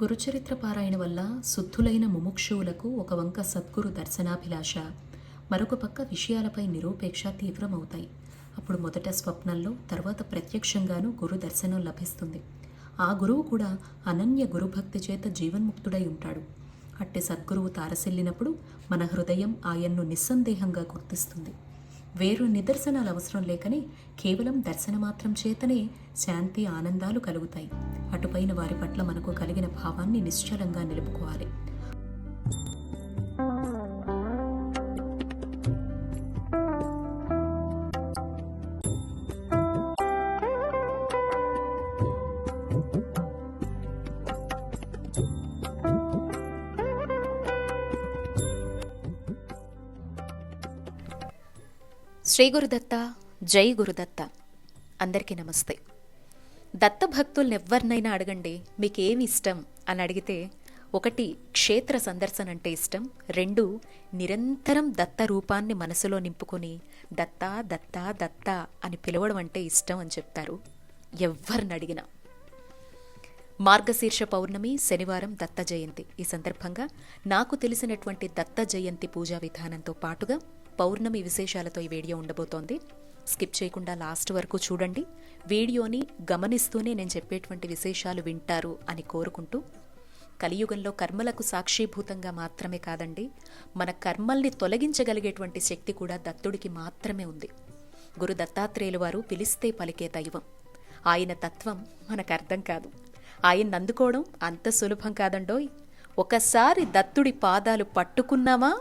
గురుచరిత్ర పారాయణ వల్ల శుద్ధులైన ముముక్షువులకు ఒక వంక సద్గురు దర్శనాభిలాష. మరొక పక్క విషయాలపై నిరూపేక్ష తీవ్రమవుతాయి. అప్పుడు మొదట స్వప్నంలో తర్వాత ప్రత్యక్షంగానూ గురు దర్శనం లభిస్తుంది. ఆ గురువు కూడా అనన్య గురుభక్తి చేత జీవన్ముక్తుడై ఉంటాడు. అట్టి సద్గురువు తారసిల్లినప్పుడు మన హృదయం ఆయన్ను నిస్సందేహంగా గుర్తిస్తుంది. వేరు నిదర్శనాలు అవసరం లేకనే కేవలం దర్శన మాత్రం చేతనే శాంతి ఆనందాలు కలుగుతాయి. అటుపైన వారి పట్ల మనకు కలిగిన భావాన్ని నిశ్చలంగా నిలుపుకోవాలి. శ్రీ గురుదత్త జై గురుదత్త అందరికీ నమస్తే. దత్త భక్తుల్ని ఎవరినైనా అడగండి మీకేమి ఇష్టం అని అడిగితే ఒకటి క్షేత్ర సందర్శన అంటే ఇష్టం రెండు నిరంతరం దత్త రూపాన్ని మనసులో నింపుకొని దత్త దత్త దత్త అని పిలవడం అంటే ఇష్టం అని చెప్తారు. ఎవరిని అడిగినా మార్గశీర్ష పౌర్ణమి శనివారం దత్త జయంతి. ఈ సందర్భంగా నాకు తెలిసినటువంటి దత్త జయంతి పూజా విధానంతో పాటుగా పౌర్ణమి విశేషాలతో ఈ వీడియో ఉండబోతోంది. స్కిప్ చేయకుండా లాస్ట్ వరకు చూడండి. వీడియోని గమనిస్తూనే నేను చెప్పేటువంటి విశేషాలు వింటారు అని కోరుకుంటూ కలియుగంలో కర్మలకు సాక్షీభూతంగా మాత్రమే కాదండి మన కర్మల్ని తొలగించగలిగేటువంటి శక్తి కూడా దత్తుడికి మాత్రమే ఉంది. గురు దత్తాత్రేయులు వారు పిలిస్తే పలికే దైవం. ఆయన తత్వం మనకు అర్థం కాదు. ఆయన్ని అందుకోవడం అంత సులభం కాదండోయ్. ఒకసారి దత్తుడి పాదాలు పట్టుకున్నామా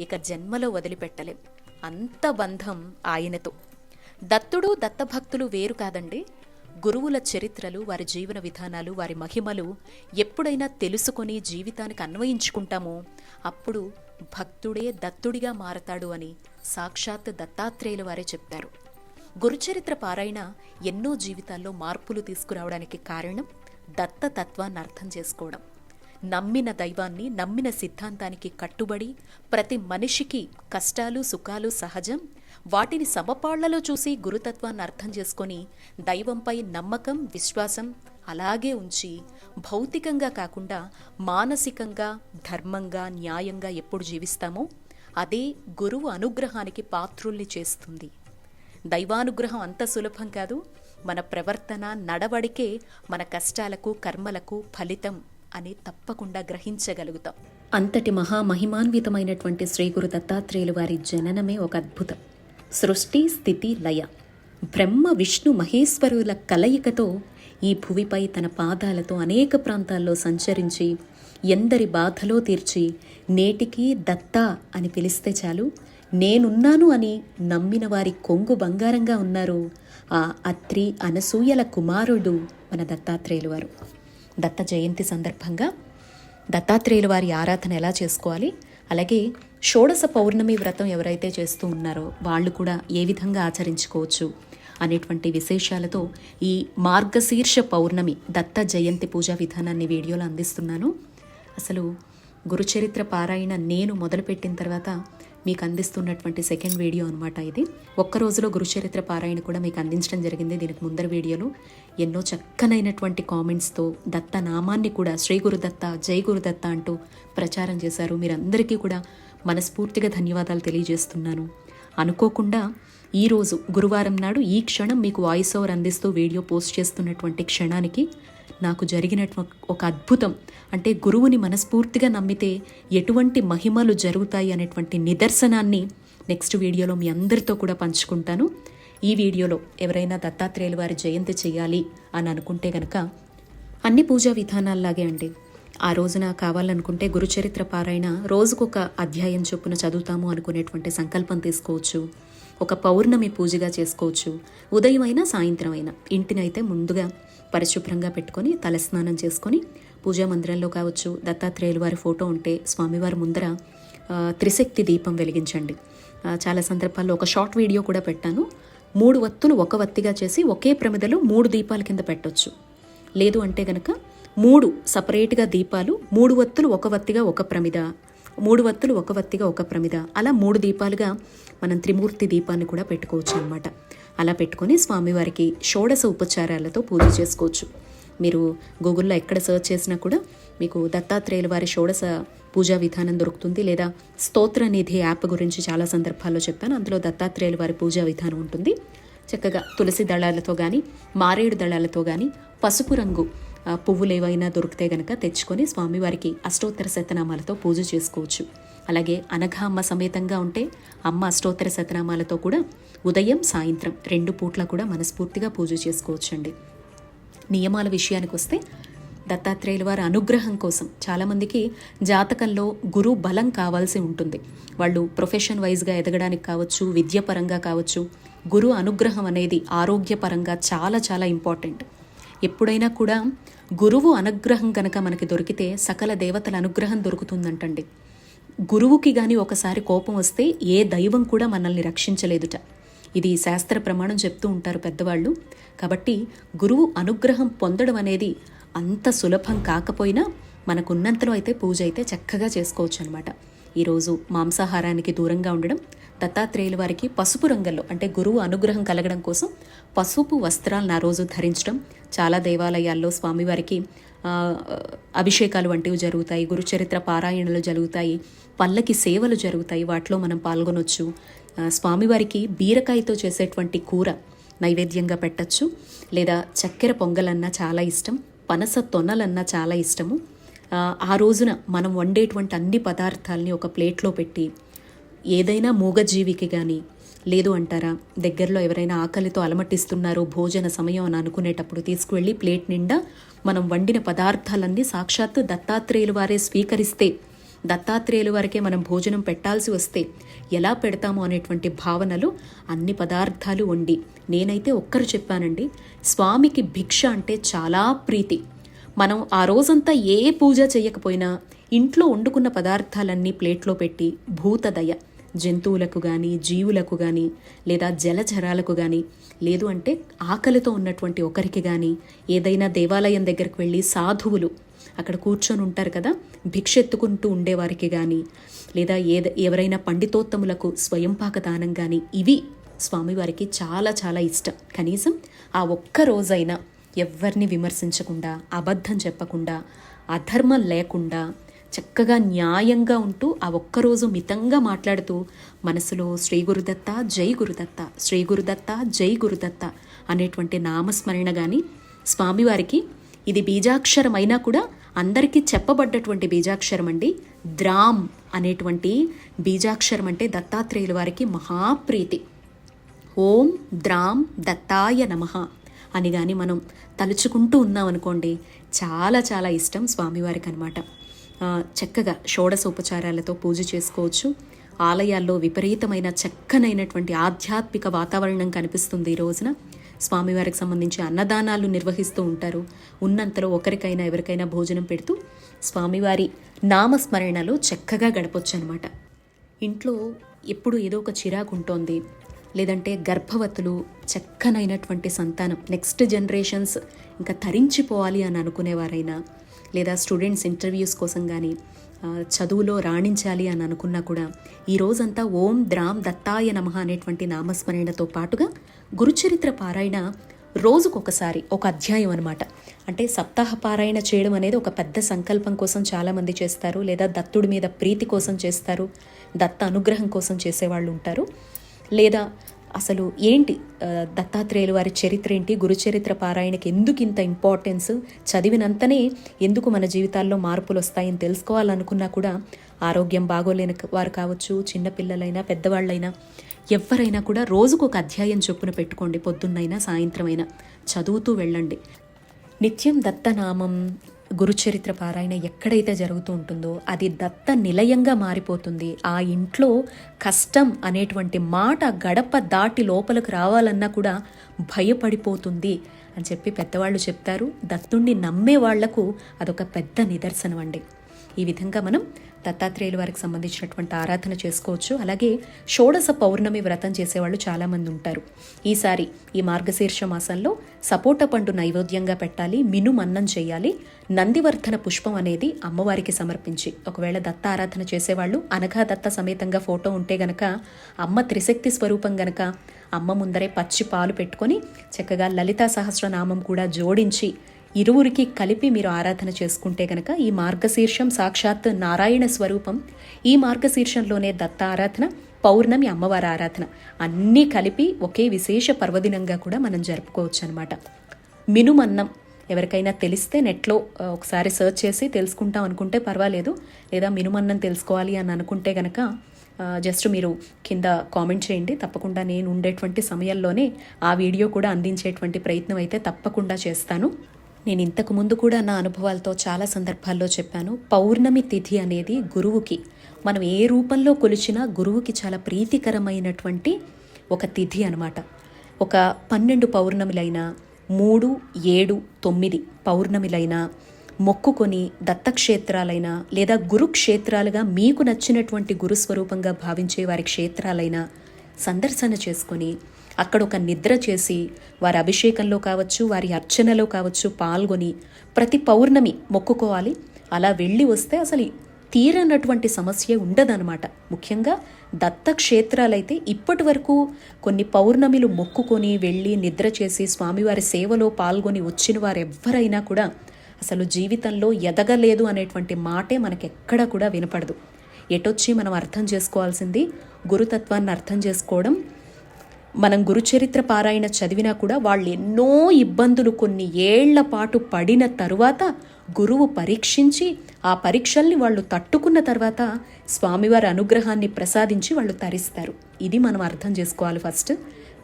ఇక జన్మలో వదిలిపెట్టలేం. అంత బంధం ఆయనతో. దత్తుడు దత్తభక్తులు వేరు కాదండి. గురువుల చరిత్రలు వారి జీవన విధానాలు వారి మహిమలు ఎప్పుడైనా తెలుసుకొని జీవితానికి అన్వయించుకుంటామో అప్పుడు భక్తుడే దత్తుడిగా మారతాడు అని సాక్షాత్ దత్తాత్రేయుల వారే చెప్పారు గురుచరిత్ర పారాయణ ఎన్నో జీవితాల్లో మార్పులు తీసుకురావడానికి కారణం దత్తతత్వాన్ని అర్థం చేసుకోవడం. నమ్మిన దైవాన్ని నమ్మిన సిద్ధాంతానికి కట్టుబడి ప్రతి మనిషికి కష్టాలు సుఖాలు సహజం. వాటిని సమపాళ్ళలో చూసి గురుతత్వాన్ని అర్థం చేసుకొని దైవంపై నమ్మకం విశ్వాసం అలాగే ఉంచి భౌతికంగా కాకుండా మానసికంగా ధర్మంగా న్యాయంగా ఎప్పుడు జీవిస్తామో అదే గురువు అనుగ్రహానికి పాత్రుల్ని చేస్తుంది. దైవానుగ్రహం అంత సులభం కాదు. మన ప్రవర్తన నడవడికే మన కష్టాలకు కర్మలకు ఫలితం అని తప్పకుండా గ్రహించగలుగుతాం. అంతటి మహామహిమాన్వితమైనటువంటి శ్రీ గురు దత్తాత్రేయులు వారి జననమే ఒక అద్భుతం. సృష్టి స్థితి లయ. బ్రహ్మ విష్ణు మహేశ్వరుల కలయికతో ఈ భువిపై తన పాదాలతో అనేక ప్రాంతాల్లో సంచరించి ఎందరి బాధలో తీర్చి నేటికి దత్తా అని పిలిస్తే చాలు నేనున్నాను అని నమ్మిన వారి కొంగు బంగారంగా ఉన్నారు ఆ అత్రి అనసూయల కుమారుడు మన దత్తాత్రేయులు వారు. దత్త జయంతి సందర్భంగా దత్తాత్రేయుల వారి ఆరాధన ఎలా చేసుకోవాలి? అలాగే షోడశ పౌర్ణమి వ్రతం ఎవరైతే చేస్తూ ఉన్నారో వాళ్ళు కూడా ఏ విధంగా ఆచరించుకోవచ్చు అనేటువంటి విశేషాలతో ఈ మార్గశీర్ష పౌర్ణమి దత్త జయంతి పూజా విధానాన్ని వీడియోలో అందిస్తున్నాను. అసలు గురుచరిత్ర పారాయణ నేను మొదలుపెట్టిన తర్వాత మీకు అందిస్తున్నటువంటి సెకండ్ వీడియో అనమాట ఇది. ఒక్క రోజులో గురుచరిత్ర పారాయణ కూడా మీకు అందించడం జరిగింది. దీనికి ముందర వీడియోలో. ఎన్నో చక్కనైనటువంటి కామెంట్స్తో దత్త నామాన్ని కూడా శ్రీ గురుదత్త జై గురుదత్త అంటూ ప్రచారం చేశారు. మీరందరికీ కూడా మనస్ఫూర్తిగా ధన్యవాదాలు తెలియజేస్తున్నాను. అనుకోకుండా ఈరోజు గురువారం నాడు ఈ క్షణం మీకు వాయిస్ ఓవర్ అందిస్తూ వీడియో పోస్ట్ చేస్తున్నటువంటి క్షణానికి నాకు జరిగిన ఒక అద్భుతం. అంటే గురువుని మనస్ఫూర్తిగా నమ్మితే ఎటువంటి మహిమలు జరుగుతాయి అనేటువంటి నిదర్శనాన్ని నెక్స్ట్ వీడియోలో మీ అందరితో కూడా పంచుకుంటాను. ఈ వీడియోలో ఎవరైనా దత్తాత్రేయుల వారి జయంతి చేయాలి అని అనుకుంటే గనక అన్ని పూజా విధానాల్లాగే అండి. ఆ రోజున కావాలనుకుంటే గురుచరిత్ర పారాయణ రోజుకొక అధ్యాయం చొప్పున చదువుతాము అనుకునేటువంటి సంకల్పం తీసుకోవచ్చు. ఒక పౌర్ణమి పూజగా చేసుకోవచ్చు. ఉదయం అయినా సాయంత్రం అయినా ఇంటినైతే ముందుగా పరిశుభ్రంగా పెట్టుకొని తలస్నానం చేసుకొని పూజా మందిరంలో కావచ్చు దత్తాత్రేయుల వారి ఫోటో ఉంటే స్వామివారి ముందర త్రిశక్తి దీపం వెలిగించండి. చాలా సందర్భాల్లో ఒక షార్ట్ వీడియో కూడా పెట్టాను. మూడు వత్తులు ఒక వత్తిగా చేసి ఒకే ప్రమిదలో మూడు దీపాల కింద పెట్టొచ్చు. లేదు అంటే గనక మూడు సపరేట్గా దీపాలు మూడు వత్తులు ఒక వత్తిగా ఒక ప్రమిద. మూడు వత్తులు ఒక వత్తిగా ఒక ప్రమిద. అలా మూడు దీపాలుగా మనం త్రిమూర్తి దీపాన్ని కూడా పెట్టుకోవచ్చు అనమాట అలా పెట్టుకొని స్వామివారికి షోడశ ఉపచారాలతో పూజ చేసుకోవచ్చు. మీరు గూగుల్లో ఎక్కడ సెర్చ్ చేసినా కూడా మీకు దత్తాత్రేయుల వారి షోడశ పూజా విధానం దొరుకుతుంది. లేదా స్తోత్ర నిధి యాప్ గురించి చాలా సందర్భాల్లో చెప్పాను. అందులో దత్తాత్రేయుల వారి పూజా విధానం ఉంటుంది. చక్కగా తులసి దళాలతో కానీ మారేడు దళాలతో కానీ పసుపు రంగు పువ్వులు ఏవైనా దొరికితే గనక తెచ్చుకొని స్వామివారికి అష్టోత్తర శతనామాలతో పూజ చేసుకోవచ్చు. అలాగే అనఘ అమ్మ సమేతంగా ఉంటే అమ్మ అష్టోత్తర శతనామాలతో కూడా ఉదయం సాయంత్రం రెండు పూట్ల కూడా మనస్ఫూర్తిగా పూజ చేసుకోవచ్చండి. నియమాల విషయానికి వస్తే దత్తాత్రేయుల వారి అనుగ్రహం కోసం చాలామందికి జాతకంలో గురు బలం కావాల్సి ఉంటుంది. వాళ్ళు ప్రొఫెషన్ వైజ్గా ఎదగడానికి కావచ్చు విద్యపరంగా కావచ్చు గురు అనుగ్రహం అనేది ఆరోగ్యపరంగా చాలా చాలా ఇంపార్టెంట్. ఎప్పుడైనా కూడా గురువు అనుగ్రహం కనుక మనకి దొరికితే సకల దేవతల అనుగ్రహం దొరుకుతుందంటండి. గురువుకి గాని ఒకసారి కోపం వస్తే ఏ దైవం కూడా మనల్ని రక్షించలేదుట. ఇది శాస్త్ర ప్రమాణం చెప్తూ ఉంటారు పెద్దవాళ్ళు. కాబట్టి గురువు అనుగ్రహం పొందడం అనేది అంత సులభం కాకపోయినా మనకున్నంతలో అయితే పూజ అయితే చక్కగా చేసుకోవచ్చు అనమాట ఈరోజు మాంసాహారానికి దూరంగా ఉండడం దత్తాత్రేయుల వారికి పసుపు రంగంలో అంటే గురువు అనుగ్రహం కలగడం కోసం పసుపు వస్త్రాలను ఆ రోజు ధరించడం చాలా దేవాలయాల్లో స్వామివారికి అభిషేకాలు వంటివి జరుగుతాయి గురుచరిత్ర పారాయణలు జరుగుతాయి పల్లకి సేవలు జరుగుతాయి వాటిలో మనం పాల్గొనొచ్చు. స్వామివారికి బీరకాయతో చేసేటువంటి కూర నైవేద్యంగా పెట్టచ్చు. లేదా చక్కెర పొంగలన్నా చాలా ఇష్టం పనస తొనలన్నా చాలా ఇష్టము. ఆ, రోజున మనం వండేటువంటి అన్ని పదార్థాలని ఒక ప్లేట్లో పెట్టి ఏదైనా మూగజీవికి కానీ లేదు అంటారా దగ్గరలో ఎవరైనా ఆకలితో అలమటిస్తున్నారో భోజన సమయం అని అనుకునేటప్పుడు తీసుకువెళ్ళి ప్లేట్ నిండా మనం వండిన పదార్థాలన్నీ సాక్షాత్తు దత్తాత్రేయులు వారే స్వీకరిస్తే దత్తాత్రేయుల వారికే మనం భోజనం పెట్టాల్సి వస్తే ఎలా పెడతాము అనేటువంటి భావనలు అన్ని పదార్థాలు వండి నేనైతే ఒక్కరు చెప్పానండి స్వామికి భిక్ష అంటే చాలా ప్రీతి. మనం ఆ రోజంతా ఏ పూజ చేయకపోయినా ఇంట్లో వండుకున్న పదార్థాలన్నీ ప్లేట్లో పెట్టి భూతదయ జంతువులకు కానీ జీవులకు కానీ లేదా జలచరాలకు కానీ లేదు అంటే ఆకలితో ఉన్నటువంటి ఒకరికి కానీ ఏదైనా దేవాలయం దగ్గరికి వెళ్ళి సాధువులు అక్కడ కూర్చొని ఉంటారు కదా భిక్ష ఎత్తుకుంటూ ఉండేవారికి కానీ లేదా ఏద ఎవరైనా పండితోత్తములకు స్వయంపాక దానం కానీ ఇవి స్వామివారికి చాలా చాలా ఇష్టం. కనీసం ఆ ఒక్క రోజైనా ఎవరిని విమర్శించకుండా అబద్ధం చెప్పకుండా అధర్మం లేకుండా చక్కగా న్యాయంగా ఉంటూ ఆ ఒక్కరోజు మితంగా మాట్లాడుతూ మనసులో శ్రీ గురుదత్త జై గురుదత్త శ్రీ గురుదత్త జై గురుదత్త అనేటువంటి నామస్మరణ కానీ స్వామివారికి ఇది బీజాక్షరం అయినా కూడా అందరికీ చెప్పబడ్డటువంటి బీజాక్షరం అండి ద్రామ్ అనేటువంటి బీజాక్షరం అంటే దత్తాత్రేయుల వారికి మహాప్రీతి. ఓం ద్రాం దత్తాయ నమః. అని కానీ మనం తలుచుకుంటూ ఉన్నాం అనుకోండి చాలా చాలా ఇష్టం స్వామివారికి అనమాట చక్కగా షోడశోపచారాలతో పూజ చేసుకోవచ్చు. ఆలయాల్లో విపరీతమైన చక్కనైనటువంటి ఆధ్యాత్మిక వాతావరణం కనిపిస్తుంది ఈ రోజున. స్వామివారికి సంబంధించి అన్నదానాలు నిర్వహిస్తూ ఉంటారు. ఉన్నంతలో ఒకరికైనా ఎవరికైనా భోజనం పెడుతూ స్వామివారి నామస్మరణలో చక్కగా గడపొచ్చు అనమాట ఇంట్లో ఎప్పుడు ఏదో ఒక చిరాకు ఉంటోంది. లేదంటే గర్భవతులు చక్కనైనటువంటి సంతానం. నెక్స్ట్ జనరేషన్స్ ఇంకా తరించిపోవాలి అని అనుకునేవారైనా లేదా స్టూడెంట్స్ ఇంటర్వ్యూస్ కోసం కానీ చదువులో రాణించాలి అని అనుకున్నా కూడా ఈ రోజంతా ఓం ద్రాం దత్తాయ నమ అనేటువంటి నామస్మరణతో పాటుగా గురుచరిత్ర పారాయణ రోజుకొకసారి ఒక అధ్యాయం అనమాట అంటే సప్తాహ పారాయణ చేయడం అనేది ఒక పెద్ద సంకల్పం కోసం చాలామంది చేస్తారు లేదా దత్తుడి మీద ప్రీతి కోసం చేస్తారు దత్త అనుగ్రహం కోసం చేసేవాళ్ళు ఉంటారు. లేదా అసలు ఏంటి దత్తాత్రేయులు వారి చరిత్ర ఏంటి గురుచరిత్ర పారాయణకి ఎందుకు ఇంత ఇంపార్టెన్స్ చదివినంతనే ఎందుకు మన జీవితాల్లో మార్పులు వస్తాయని తెలుసుకోవాలనుకున్నా కూడా ఆరోగ్యం బాగోలేని వారు కావచ్చు చిన్నపిల్లలైనా పెద్దవాళ్ళైనా ఎవరైనా కూడా రోజుకు ఒక అధ్యాయం చొప్పున పెట్టుకోండి పొద్దున్నైనా సాయంత్రమైనా. చదువుతూ వెళ్ళండి. నిత్యం దత్తనామం గురుచరిత్ర పారాయణ ఎక్కడైతే జరుగుతూ ఉంటుందో అది దత్త నిలయంగా మారిపోతుంది. ఆ ఇంట్లో కష్టం అనేటువంటి మాట గడప దాటి లోపలికి రావాలన్నా కూడా భయపడిపోతుంది అని చెప్పి పెద్దవాళ్ళు చెప్తారు. దత్తుణ్ణి నమ్మే వాళ్ళకు అదొక పెద్ద నిదర్శనం అండి ఈ విధంగా మనం దత్తాత్రేయుల వారికి సంబంధించినటువంటి ఆరాధన చేసుకోవచ్చు. అలాగే షోడశ పౌర్ణమి వ్రతం చేసేవాళ్ళు చాలామంది ఉంటారు. ఈసారి ఈ మార్గశీర్ష మాసంలో సపోటా పండు నైవేద్యంగా పెట్టాలి మిను మన్నం చేయాలి నందివర్ధన పుష్పం అనేది అమ్మవారికి సమర్పించి. ఒకవేళ దత్త ఆరాధన చేసేవాళ్ళు అనఘా దత్త సమేతంగా ఫోటో ఉంటే గనక అమ్మ త్రిశక్తి స్వరూపం గనక అమ్మ ముందరే పచ్చి పాలు పెట్టుకొని చక్కగా లలితా సహస్రనామం కూడా జోడించి ఇరువురికి కలిపి మీరు ఆరాధన చేసుకుంటే గనక ఈ మార్గశీర్షం సాక్షాత్ నారాయణ స్వరూపం. ఈ మార్గశీర్షంలోనే దత్త ఆరాధన పౌర్ణమి అమ్మవారి ఆరాధన అన్నీ కలిపి ఒకే విశేష పర్వదినంగా కూడా మనం జరుపుకోవచ్చు అనమాట మినుమన్నం ఎవరికైనా తెలిస్తే నెట్లో ఒకసారి సెర్చ్ చేసి తెలుసుకుంటాం అనుకుంటే పర్వాలేదు. లేదా మినుమన్నం తెలుసుకోవాలి అని అనుకుంటే గనక జస్ట్ మీరు కింద కామెంట్ చేయండి. తప్పకుండా నేను ఉండేటువంటి సమయంలోనే ఆ వీడియో కూడా అందించేటువంటి ప్రయత్నం అయితే తప్పకుండా చేస్తాను. నేను ఇంతకు ముందు కూడా నా అనుభవాలతో చాలా సందర్భాల్లో చెప్పాను. పౌర్ణమి తిథి అనేది గురువుకి మనం ఏ రూపంలో కొలిచినా గురువుకి చాలా ప్రీతికరమైనటువంటి ఒక తిథి అనమాట ఒక పన్నెండు పౌర్ణమిలైనా మూడు ఏడు తొమ్మిది పౌర్ణమిలైనా మొక్కుకొని దత్తక్షేత్రాలైనా లేదా గురుక్షేత్రాలుగా మీకు నచ్చినటువంటి గురుస్వరూపంగా భావించే వారి క్షేత్రాలైనా సందర్శన చేసుకొని అక్కడ ఒక నిద్ర చేసి వారి అభిషేకంలో కావచ్చు వారి అర్చనలో కావచ్చు పాల్గొని ప్రతి పౌర్ణమి మొక్కుకోవాలి. అలా వెళ్ళి వస్తే అసలు తీరనటువంటి సమస్య ఉండదన్నమాట. ముఖ్యంగా దత్త క్షేత్రాలైతే ఇప్పటి వరకు కొన్ని పౌర్ణమిలు మొక్కుకొని వెళ్ళి నిద్ర చేసి స్వామివారి సేవలో పాల్గొని వచ్చిన వారు ఎవ్వరైనా కూడా అసలు జీవితంలో ఎదగలేదు అనేటువంటి మాటే మనకెక్కడా కూడా వినపడదు. ఎటొచ్చి మనం అర్థం చేసుకోవాల్సింది? గురుతత్వాన్ని అర్థం చేసుకోవడం. మనం గురుచరిత్ర పారాయణ చదివినా కూడా వాళ్ళు ఎన్నో ఇబ్బందులు కొన్ని ఏళ్ళ పాటు పడిన తరువాత గురువు పరీక్షించి ఆ పరీక్షల్ని వాళ్ళు తట్టుకున్న తర్వాత స్వామివారి అనుగ్రహాన్ని ప్రసాదించి వాళ్ళు తరిస్తారు. ఇది మనం అర్థం చేసుకోవాలి ఫస్ట్.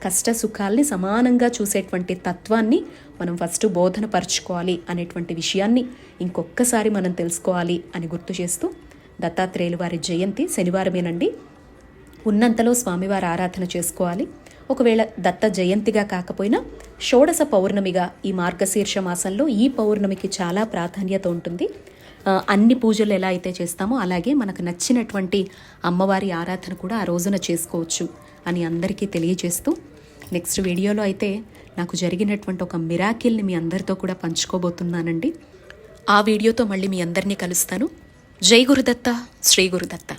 కష్ట సుఖాల్ని సమానంగా చూసేటువంటి తత్వాన్ని మనం ఫస్ట్ బోధన పరుచుకోవాలి అనేటువంటి విషయాన్ని ఇంకొక్కసారి మనం తెలుసుకోవాలి అని గుర్తు చేస్తూ దత్తాత్రేయులు వారి జయంతి శనివారమేనండి. ఉన్నంతలో స్వామివారి ఆరాధన చేసుకోవాలి. ఒకవేళ దత్త జయంతిగా కాకపోయినా షోడశ పౌర్ణమిగా ఈ మార్గశీర్ష మాసంలో ఈ పౌర్ణమికి చాలా ప్రాధాన్యత ఉంటుంది. అన్ని పూజలు ఎలా అయితే చేస్తామో అలాగే మనకు నచ్చినటువంటి అమ్మవారి ఆరాధన కూడా ఆ రోజున చేసుకోవచ్చు అని అందరికీ తెలియజేస్తూ నెక్స్ట్ వీడియోలో అయితే నాకు జరిగినటువంటి ఒక మిరాకిల్ని మీ అందరితో కూడా పంచుకోబోతున్నానండి. ఆ వీడియోతో మళ్ళీ మీ అందరినీ కలుస్తాను. జై గురుదత్త శ్రీ గురుదత్త.